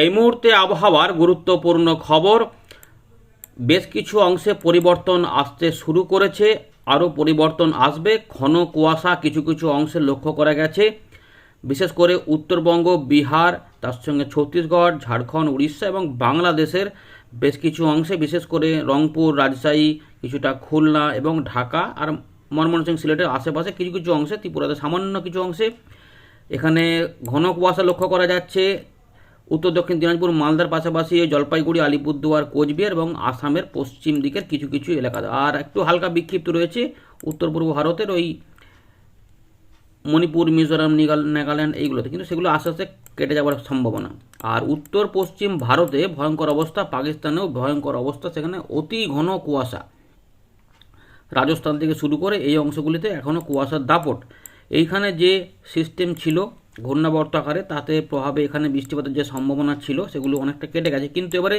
এই মুহূর্তে আবহাওয়ার গুরুত্বপূর্ণ খবর, বেশ কিছু অংশে পরিবর্তন আসতে শুরু করেছে, আরও পরিবর্তন আসবে। ঘন কুয়াশা কিছু কিছু অংশে লক্ষ্য করা গেছে। বিশেষ করে উত্তরবঙ্গ, বিহার, তার সঙ্গে ছত্তিশগড়, ঝাড়খণ্ড, উড়িষ্যা এবং বাংলাদেশের বেশ কিছু অংশে, বিশেষ করে রংপুর, রাজশাহী, কিছুটা খুলনা এবং ঢাকা আর ময়মনসিংহ সিলেটের আশেপাশে কিছু কিছু অংশে, ত্রিপুরাতে সামান্য কিছু অংশে এখানে ঘন কুয়াশা লক্ষ্য করা যাচ্ছে। উত্তর দক্ষিণ দিনাজপুর, মালদার পাশাপাশি জলপাইগুড়ি, আলিপুরদুয়ার, কোচবিহার এবং আসামের পশ্চিম দিকের কিছু কিছু এলাকা। আর একটু হালকা বিক্ষিপ্ত রয়েছে উত্তর পূর্ব ভারতের ওই মণিপুর, মিজোরাম, নিগাল- নাগাল্যান্ড এইগুলোতে। কিন্তু সেগুলো আস্তে আস্তে কেটে যাওয়ার সম্ভাবনা। আর উত্তর পশ্চিম ভারতে ভয়ঙ্কর অবস্থা, পাকিস্তানেও ভয়ঙ্কর অবস্থা, সেখানে অতি ঘন কুয়াশা। রাজস্থান থেকে শুরু করে এই অংশগুলিতে এখনও কুয়াশার দাপট। এইখানে যে সিস্টেম ছিল ঘূর্ণাবর্ত আকারে, তাতে প্রভাবে এখানে বৃষ্টিপাতের যে সম্ভাবনা ছিল, সেগুলো অনেকটা কেটে গেছে। কিন্তু এবারে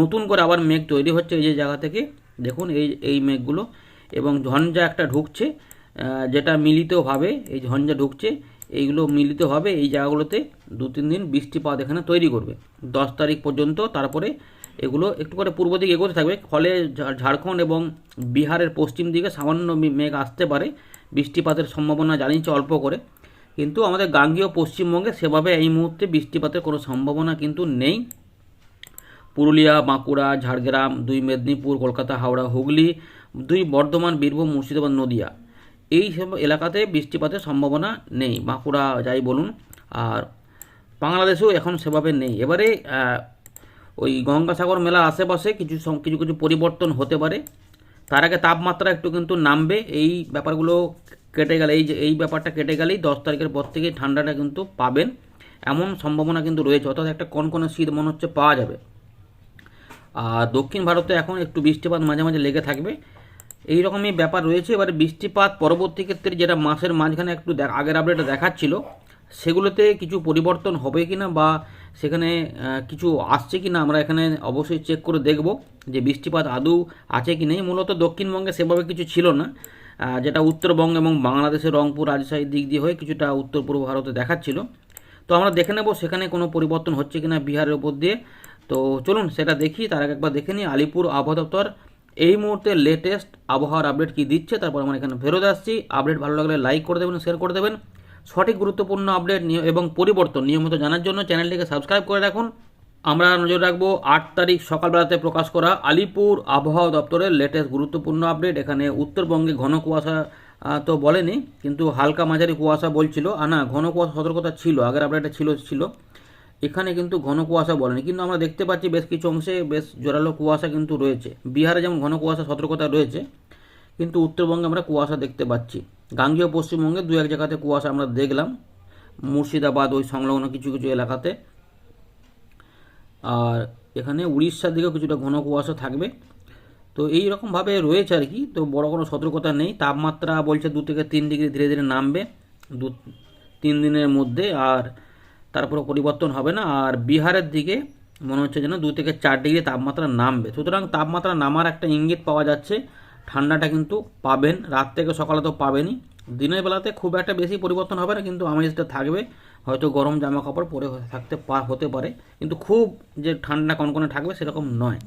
নতুন করে আবার মেঘ তৈরি হচ্ছে এই যে জায়গা থেকে। দেখুন এই এই মেঘগুলো। এবং ঝঞ্ঝা একটা ঢুকছে যেটা মিলিতভাবে, এই ঝঞ্ঝা ঢুকছে, এইগুলো মিলিতভাবে এই জায়গাগুলোতে দু তিন দিন বৃষ্টিপাত এখানে তৈরি করবে। দশ তারিখ পর্যন্ত তারপরে এগুলো একটু করে পূর্ব দিকে এগোতে থাকবে। ফলে ঝাড়খণ্ড এবং বিহারের পশ্চিম দিকে সামান্য মেঘ আসতে পারে। বৃষ্টিপাতের সম্ভাবনা জানিয়েছে অল্প করে। কিন্তু আমাদের গাঙ্গীয় পশ্চিমবঙ্গে সেভাবে এই মুহূর্তে বৃষ্টিপাতের কোনো সম্ভাবনা কিন্তু নেই। পুরুলিয়া, বাঁকুড়া, ঝাড়গ্রাম, দুই মেদিনীপুর, কলকাতা, হাওড়া, হুগলি, দুই বর্ধমান, বীরভূম, মুর্শিদাবাদ, নদিয়া, এই সব এলাকাতে বৃষ্টিপাতের সম্ভাবনা নেই। বাঁকুড়া যাই বলুন, আর বাংলাদেশেও এখন সেভাবে নেই। এবারে ওই গঙ্গাসাগর মেলা আশেপাশে কিছু কিছু কিছু পরিবর্তন হতে পারে। তার আগে তাপমাত্রা একটু কিন্তু নামবে। এই ব্যাপারগুলো কেটে গেলে, এই যে, এই ব্যাপারটা কেটে গেলেই দশ তারিখের পর থেকে ঠান্ডাটা কিন্তু পাবেন। এমন সম্ভাবনা কিন্তু রয়েছে, অর্থাৎ একটা কনকনে শীত মনে হচ্ছে পাওয়া যাবে। আর দক্ষিণ ভারতে এখন একটু বৃষ্টিপাত মাঝে মাঝে লেগে থাকবে। এই রকমই ব্যাপার রয়েছে। এবারে বৃষ্টিপাত পরবর্তী ক্ষেত্রে যেটা মাসের মাঝখানে একটু আগের আপডেটে দেখাচ্ছিল, সেগুলোতে কিছু পরিবর্তন হবে কি না বা সেখানে কিছু আসছে কি না আমরা এখানে অবশ্যই চেক করে দেখব যে বৃষ্টিপাত আদৌ আছে কি নেই। মূলত দক্ষিণবঙ্গে সেভাবে কিছু ছিল না। যেটা উত্তরবঙ্গ এবং বাংলাদেশের রংপুর রাজশাহীর দিক দিয়ে হয়ে কিছুটা উত্তর পূর্ব ভারতে দেখাচ্ছিল। তো আমরা দেখে নেব সেখানে কোনো পরিবর্তন হচ্ছে কিনা বিহারের উপর দিয়ে। তো চলুন সেটা দেখি, তার আগে একবার দেখে নিই আলিপুর আবহাওয়া দপ্তর। এই মুহূর্তে লেটেস্ট আবহাওয়ার আপডেট কি দিচ্ছে, তারপর আমরা এখানে ফেরত আসছি। আপডেট ভালো লাগলে লাইক করে দেবেন শেয়ার করে দেবেন। সঠিক গুরুত্বপূর্ণ আপডেট এবং পরিবর্তন নিয়মিত জানার জন্য চ্যানেলটিকে সাবস্ক্রাইব করে রাখুন। আমরা নজর রাখব আট তারিখ সকালবেলাতে প্রকাশ করা আলিপুর আবহাওয়া দপ্তরের লেটেস্ট গুরুত্বপূর্ণ আপডেট এখানে উত্তরবঙ্গে ঘন কুয়াশা তো বলেনি, কিন্তু হালকা মাঝারি কুয়াশা বলছিল। আর না, ঘন কুয়াশা সতর্কতা ছিল, আগের আপডেটে ছিল ছিল। এখানে কিন্তু ঘন কুয়াশা বলেনি, কিন্তু আমরা দেখতে পাচ্ছি বেশ কিছু অংশে বেশ জোরালো কুয়াশা কিন্তু রয়েছে। বিহারে যেমন ঘন কুয়াশা সতর্কতা রয়েছে, কিন্তু উত্তরবঙ্গে আমরা কুয়াশা দেখতে পাচ্ছি। গাঙ্গীয় পশ্চিমবঙ্গে দু এক জায়গাতে কুয়াশা আমরা দেখলাম, মুর্শিদাবাদ, ওই সংলগ্ন কিছু কিছু এলাকাতে। আর এখানে উড়িষ্যার দিকেও কিছুটা ঘন কুয়াশা থাকবে। তো এই রকমভাবে রয়েছে আর কি। তো বড় কোনো সতর্কতা নেই। তাপমাত্রা বলছে দু থেকে তিন ডিগ্রি ধীরে ধীরে নামবে দু, তিন দিনের মধ্যে আর তারপরে পরিবর্তন হবে না। আর বিহারের দিকে মনে হচ্ছে যেন দু থেকে চার ডিগ্রি তাপমাত্রা নামবে। সুতরাং তাপমাত্রা নামার একটা ইঙ্গিত পাওয়া যাচ্ছে। ঠান্ডাটা কিন্তু পাবেন। রাত থেকে সকালে তো পাবেনই। দিনের বেলাতে খুব একটা বেশি পরিবর্তন হবে না, কিন্তু আমেজটা থাকবে। হয়তো গরম জামা কাপড় পরে থাকতে হতে পারে, কিন্তু খুব যে ঠান্ডা কনকনে থাকবে সেরকম নয়।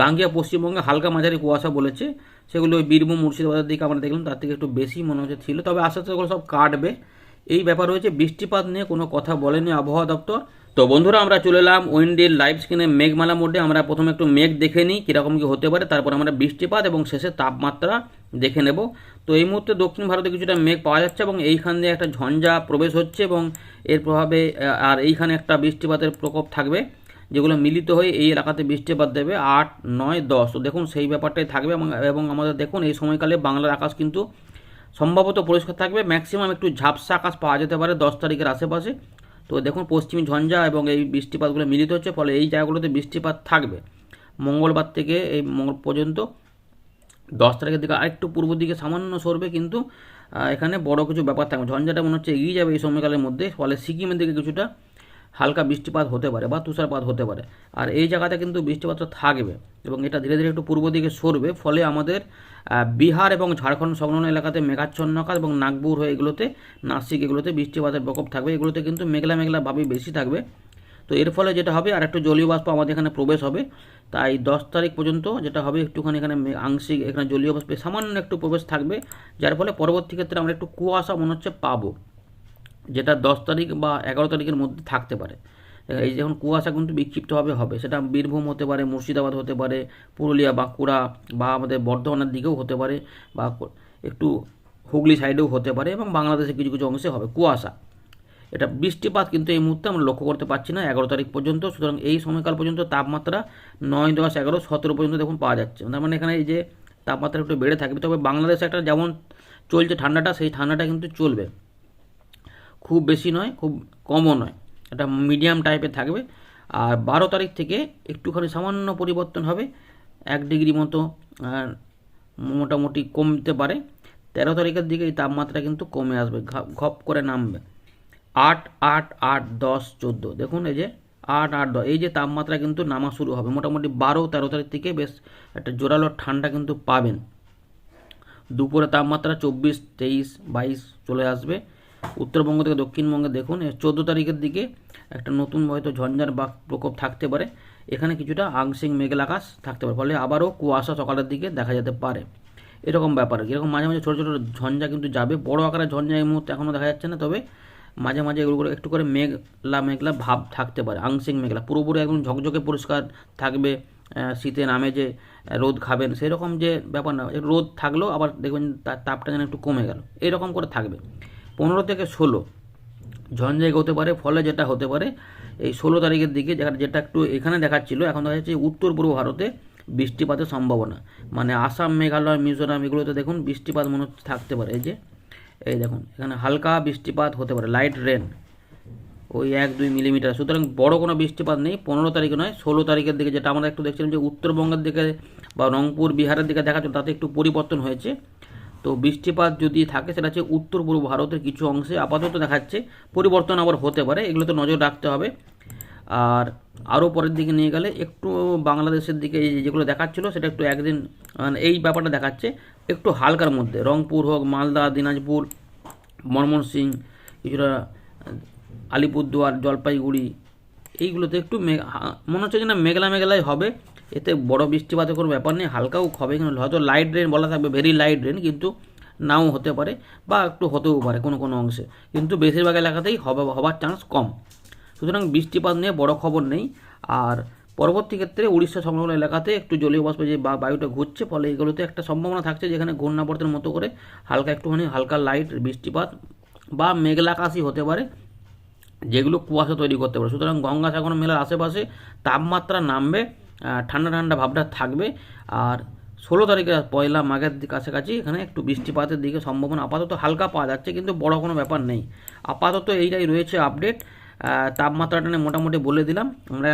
গাঙ্গিয়া পশ্চিমবঙ্গে হালকা মাঝারি কুয়াশা বলেছে, সেগুলো ওই বীরভূম, মুর্শিদাবাদের দিকে আমরা দেখলাম, তার থেকে একটু বেশি মনে হচ্ছে ছিল, তবে আস্তে আস্তে ওগুলো সব কাটবে। এই ব্যাপার হয়েছে, বৃষ্টিপাত নিয়ে কোনো কথা বলেনি আবহাওয়া দপ্তর। তো বন্ধুরা, আমরা চলে এলাম উইন্ডির লাইভ স্ক্রিনে মেঘমালা মোডে, আমরা প্রথমে একটু মেঘ দেখে নিই, কীরকম কী হতে পারে, তারপর আমরা বৃষ্টিপাত এবং শেষে তাপমাত্রা দেখে নেব। তো এই মুহূর্তে দক্ষিণ ভারতে কিছুটা মেঘ পাওয়া যাচ্ছে এবং এইখান দিয়ে একটা ঝঞ্ঝা প্রবেশ হচ্ছে এবং এর প্রভাবে আর এইখানে একটা বৃষ্টিপাতের প্রকোপ থাকবে যেগুলো মিলিত হয়ে এই এলাকাতে বৃষ্টিপাত দেবে আট, নয়, দশ। তো দেখুন, সেই ব্যাপারটাই থাকবে এবং আমাদের দেখুন, এই সময়কালে বাংলার আকাশ কিন্তু সম্ভবত পরিষ্কার থাকবে। ম্যাক্সিমাম একটু ঝাপসা আকাশ পাওয়া যেতে পারে দশ তারিখের আশেপাশে। তো দেখুন, পশ্চিমী ঝঞ্ঝা এবং এই বৃষ্টিপাতগুলো মিলিত হচ্ছে, ফলে এই জায়গাগুলোতে বৃষ্টিপাত থাকবে। মঙ্গলবার থেকে এই পর্যন্ত দশ তারিখের দিকে আরেকটু পূর্ব দিকে সামান্য সরবে, কিন্তু এখানে বড় কিছু ব্যাপার থাকবে। ঝঞ্ঝাটা মনে হচ্ছে এগিয়ে যাবে এই সময়কালের মধ্যে, ফলে সিকিমের দিকে কিছুটা হালকা বৃষ্টিপাত হতে পারে বা তুষারপাত হতে পারে। আর এই জায়গাতে কিন্তু বৃষ্টিপাতটা থাকবে, এবং এটা ধীরে ধীরে একটু পূর্ব দিকে সরবে, ফলে আমাদের বিহার এবং ঝাড়খণ্ড সংলগ্ন এলাকাতে মেঘাচ্ছন্ন আকাশ এবং নাগপুর হয়ে এগুলোতে, নাসিক এগুলোতে বৃষ্টিপাতের প্রকোপ থাকবে। এগুলোতে কিন্তু মেঘলা মেঘলা ভাবে বেশি থাকবে। তো এর ফলে যেটা হবে, আর একটু জলীয় বাষ্প আমাদের এখানে প্রবেশ হবে। তাই দশ তারিখ পর্যন্ত যেটা হবে, একটুখানি এখানে আংশিক এখানে জলীয় বাষ্পে সামান্য একটু প্রবেশ থাকবে। যার ফলে পরবর্তী ক্ষেত্রে আমরা একটু কুয়াশা মনে হচ্ছে পাবো, যেটা দশ তারিখ বা এগারো তারিখের মধ্যে থাকতে পারে। এই যখন কুয়াশা কিন্তু বিক্ষিপ্তভাবে হবে, সেটা বীরভূম হতে পারে, মুর্শিদাবাদ হতে পারে, পুরুলিয়া, বাঁকুড়া বা আমাদের বর্ধমানের দিকেও হতে পারে বা একটু হুগলি সাইডেও হতে পারে এবং বাংলাদেশের কিছু কিছু অংশে হবে কুয়াশা। এটা বৃষ্টিপাত কিন্তু এই মুহূর্তে আমরা লক্ষ্য করতে পারছি না, এগারো তারিখ পর্যন্ত। সুতরাং এই সময়কাল পর্যন্ত তাপমাত্রা নয়, দশ, এগারো, সতেরো পর্যন্ত দেখুন পাওয়া যাচ্ছে। তার মানে এখানে এই যে তাপমাত্রা একটু বেড়ে থাকবে, তবে বাংলাদেশে একটা যেমন চলছে ঠান্ডাটা, সেই ঠান্ডাটা কিন্তু চলবে। খুব বেশি নয়, খুব কমও নয়, এটা মিডিয়াম টাইপের থাকবে। আর বারো তারিখ থেকে একটুখানি সামান্য পরিবর্তন হবে, এক ডিগ্রি মতো মোটামুটি কমতে পারে। তেরো তারিখের দিকে এই তাপমাত্রা কিন্তু কমে আসবে ঘপ করে নামবে। আট আট আট দশ চোদ্দ। দেখুন এই যে আট আট দশ। এই যে তাপমাত্রা কিন্তু নামা শুরু হবে। মোটামুটি বারো তেরো তারিখ থেকে বেশ একটা জোরালো ঠান্ডা কিন্তু পাবেন। দুপুরে তাপমাত্রা চব্বিশ, তেইশ, বাইশ চলে আসবে। উত্তরবঙ্গ থেকে দক্ষিণবঙ্গে দেখুন চোদ্দ তারিখের দিকে একটা নতুন হয়তো ঝঞ্ঝার বা প্রকোপ থাকতে পারে। এখানে কিছুটা আংশিক মেঘলা আকাশ থাকতে পারে। ফলে আবারও কুয়াশা সকালের দিকে দেখা যেতে পারে। এরকম ব্যাপার এরকম মাঝে মাঝে ছোটো ছোটো ঝঞ্ঝা কিন্তু যাবে। বড় আকারের ঝঞ্ঝা এই মুহূর্তে এখনও দেখা যাচ্ছে না। তবে মাঝে মাঝে এগুলো একটু করে মেঘলা মেঘলা ভাব থাকতে পারে, আংশিক মেঘলা। পুরোপুরি একদম ঝকঝকে পরিষ্কার থাকবে শীতে নামে যে রোদ খাবেন, সেরকম যে ব্যাপার না। রোদ থাকলেও আবার দেখবেন তার তাপটা যেন একটু কমে গেল। এরকম করে থাকবে। পনেরো থেকে ষোলো ঝঞ্ঝাই হতে পারে, ফলে যেটা হতে পারে, এই ষোলো তারিখের দিকে যেটা একটু এখানে দেখাচ্ছিল, এখন দেখা যাচ্ছে উত্তর পূর্ব ভারতে বৃষ্টিপাতের সম্ভাবনা। মানে আসাম, মেঘালয়, মিজোরাম, এগুলোতে দেখুন বৃষ্টিপাত মনে হচ্ছে থাকতে পারে। এই যে এই দেখুন, এখানে হালকা বৃষ্টিপাত হতে পারে লাইট রেন ওই এক দুই মিলিমিটার সুতরাং বড় কোনো বৃষ্টিপাত নেই, পনেরো তারিখে নয়, ষোলো তারিখের দিকে যেটা আমরা একটু দেখছিলাম যে উত্তরবঙ্গের দিকে বা রংপুর, বিহারের দিকে দেখাচ্ছিল তাতে একটু পরিবর্তন হয়েছে। তো বৃষ্টিপাত যদি থাকে, সেটা হচ্ছে উত্তর পূর্ব ভারতের কিছু অংশে আপাতত দেখাচ্ছে, পরিবর্তন আবার হতে পারে, এগুলো তো নজর রাখতে হবে। আর আরও পরের দিকে নিয়ে গেলে একটু বাংলাদেশের দিকে যেগুলো দেখাচ্ছিলো, সেটা একটু একদিন মানে এই ব্যাপারটা দেখাচ্ছে। একটু হালকার মধ্যে। রংপুর হোক, মালদা, দিনাজপুর ময়মনসিং কিছুটা আলিপুরদুয়ার, জলপাইগুড়ি, এইগুলোতে একটু মনে হচ্ছে যে না মেঘলা মেঘলাই হবে। এতে বড় বৃষ্টিপাতের কোনো ব্যাপার নেই, হালকাও হবে। কিন্তু হয়তো লাইট রেন বলা থাকবে ভেরি লাইট রেন কিন্তু নাও হতে পারে বা একটু হতেও পারে কোনো কোনো অংশে। কিন্তু বেশিরভাগ এলাকাতেই হবে হবার চান্স কম। সুতরাং বৃষ্টিপাত নিয়ে বড় খবর নেই। আর পরবর্তী ক্ষেত্রে উড়িষ্যা সংলগ্ন এলাকাতে একটু জলীয় বাষ্প যে বায়ুটা ঘুরছে, ফলে এগুলোতে একটা সম্ভাবনা থাকছে যেখানে ঘূর্ণাবর্তের মতো করে হালকা একটুখানি হালকা লাইট বৃষ্টিপাত বা মেঘলাকাশি হতে পারে, যেগুলো কুয়াশা তৈরি করতে পারে। সুতরাং গঙ্গাসাগর মেলার আশেপাশে তাপমাত্রা নামবে ঠান্ডা ঠান্ডা ভাবটা থাকবে। আর ষোলো তারিখে পয়লা মাঘের কাছাকাছি এখানে একটু বৃষ্টিপাতের দিকে সম্ভাবনা আপাতত হালকা পাওয়া যাচ্ছে, কিন্তু বড় কোনো ব্যাপার নেই। আপাতত এইটাই রয়েছে আপডেট তাপমাত্রাটা নিয়ে মোটামুটি বলে দিলাম। আমরা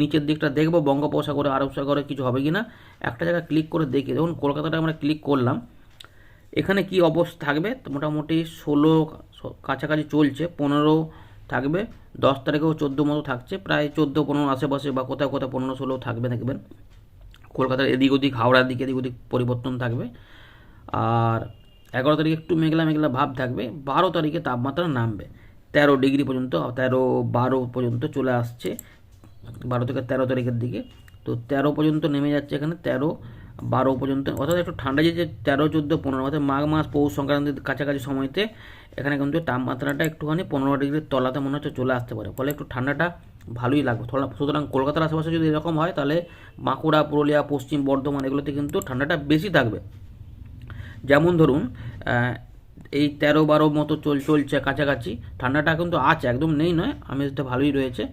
নিচের দিকটা দেখব, বঙ্গোপসাগরে, আরব সাগরে কিছু হবে কি না একটা জায়গায় ক্লিক করে দেখি। দেখুন, কলকাতাটা আমরা ক্লিক করলাম। এখানে কি অবস্থা থাকবে? মোটামুটি ষোলো কাছাকাছি চলছে, পনেরো থাকবে। দশ তারিখেও চোদ্দ মতো থাকছে, প্রায় চোদ্দ, পনেরো আশেপাশে বা কোথাও কোথাও পনেরো, ষোলো থাকবে, দেখবেন। কলকাতার এদিক ওদিক, হাওড়ার দিকে এদিক ওদিক পরিবর্তন থাকবে। আর এগারো তারিখে একটু মেঘলা মেঘলা ভাব থাকবে। বারো তারিখে তাপমাত্রা নামবে। তেরো ডিগ্রি পর্যন্ত তেরো বারো পর্যন্ত চলে আসছে। বারো থেকে তেরো তারিখের দিকে। তো তেরো পর্যন্ত নেমে যাচ্ছে এখানে, তেরো বারো পর্যন্ত। অর্থাৎ একটু ঠান্ডা যে তেরো, চোদ্দ, পনেরো, অর্থাৎ মাঘ মাস পৌষ সংক্রান্তির কাছাকাছি সময়তে এখানে কিন্তু তাপমাত্রাটা একটুখানি পনেরো ডিগ্রির তলাতে মনে হচ্ছে চলে আসতে পারে। ফলে একটু ঠান্ডাটা ভালোই লাগবে। সুতরাং কলকাতার আশেপাশে যদি এরকম হয়, তাহলে বাঁকুড়া, পুরুলিয়া, পশ্চিম বর্ধমান এগুলোতে কিন্তু ঠান্ডাটা বেশি থাকবে। যেমন ধরুন এই তেরো বারো মতো চল চলছে কাছাকাছি। ঠান্ডাটা কিন্তু আছে, একদম নেই নয়, আমেজটা ভালোই রয়েছে।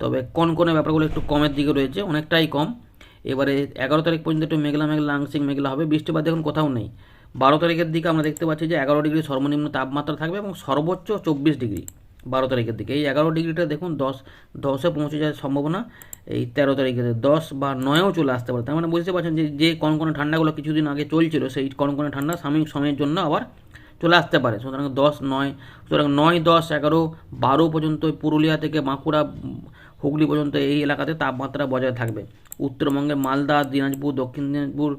তবে কোন কনকনে ব্যাপারগুলো একটু কমের দিকে রয়েছে, অনেকটাই কম। এবারে এগারো তারিখ পর্যন্ত একটু মেঘলা মেঘলা, আংশিক মেঘলা হবে। বৃষ্টিপাত এখন কোথাও নেই। বারো তারিখের দিকে আমরা দেখতে পাচ্ছি যে এগারো ডিগ্রি সর্বনিম্ন তাপমাত্রা থাকবে এবং সর্বোচ্চ চব্বিশ ডিগ্রি বারো তারিখের দিকে। এই এগারো ডিগ্রিটা দেখুন, দশ, দশে পৌঁছে যাওয়ার সম্ভাবনা। এই তেরো তারিখে দশ বা নয়েও চলে আসতে পারে। তার মানে বুঝতে পারছেন যে যে কনকনে ঠান্ডাগুলো কিছুদিন আগে চলছিল, সেই কনকনে ঠান্ডা সাময়িক সময়ের জন্য আবার চলে আসতে পারে। সুতরাং দশ নয়, সুতরাং নয়, দশ, এগারো, বারো পর্যন্ত পুরুলিয়া থেকে বাঁকুড়া, হুগলি পর্যন্ত এই এলাকাতে তাপমাত্রা বজায় থাকবে। উত্তরবঙ্গে মালদা, দিনাজপুর, দক্ষিণ দিনাজপুর,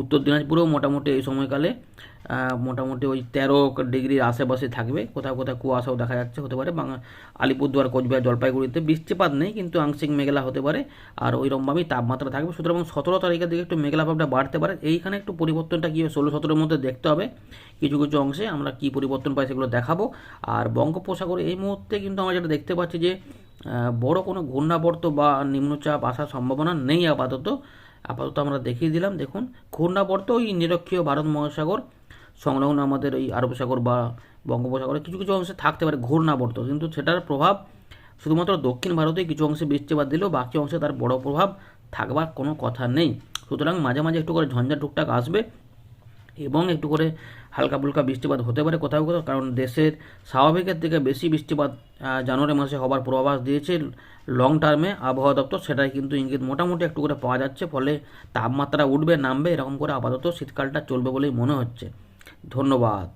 উত্তর দিনাজপুরেও মোটামুটি এই সময়কালে মোটামুটি ওই তেরো ডিগ্রির আশেপাশে থাকবে। কোথাও কোথাও কুয়াশাও দেখা যাচ্ছে, হতে পারে বাংলা আলিপুরদুয়ার, কোচবিহার, জলপাইগুড়িতে বৃষ্টিপাত নেই, কিন্তু আংশিক মেঘলা হতে পারে। আর ওইরকমভাবেই তাপমাত্রা থাকবে। সুতরাং সতেরো তারিখের দিকে একটু মেঘলা ভাবটা বাড়তে পারে। এইখানে একটু পরিবর্তনটা কী ষোলো সতেরোর মধ্যে দেখতে হবে। কিছু কিছু অংশে আমরা কি পরিবর্তন পাই সেগুলো দেখাবো। আর বঙ্গোপসাগরে এই মুহূর্তে কিন্তু আমরা যেটা দেখতে পাচ্ছি যে বড় কোনো ঘূর্ণাবর্ত বা নিম্নচাপ আসার সম্ভাবনা নেই আপাতত। আপাতত আমরা দেখিয়ে দিলাম। দেখুন, ঘূর্ণাবর্ত ওই নিরক্ষীয় ভারত মহাসাগর, সংলগ্ন আমাদের এই আরব সাগর বা বঙ্গোপসাগরে কিছু কিছু অংশে থাকতে পারে ঘূর্ণাবর্ত। কিন্তু সেটার প্রভাব শুধুমাত্র দক্ষিণ ভারতে কিছু অংশে বৃষ্টিপাত দিলেও বাকি অংশে তার বড় প্রভাব থাকবার কোনো কথা নেই। সুতরাং মাঝে মাঝে একটু করে ঝঞ্ঝা টুকটাক আসবে। এবং একটু করে হালকা ফুলকা বৃষ্টিপাত হতে পারে কোথাও কোথাও, কারণ দেশের স্বাভাবিকের থেকে বেশি বৃষ্টিপাত জানুয়ারি মাসে হবার পূর্বাভাস দিয়েছে লং টার্মে আবহাওয়া দপ্তর। সেটাই কিন্তু ইঙ্গিত মোটামুটি একটু করে পাওয়া যাচ্ছে, ফলে তাপমাত্রা উঠবে, নামবে, এরকম করে আপাতত শীতকালটা চলবে বলেই মনে হচ্ছে। ধন্যবাদ।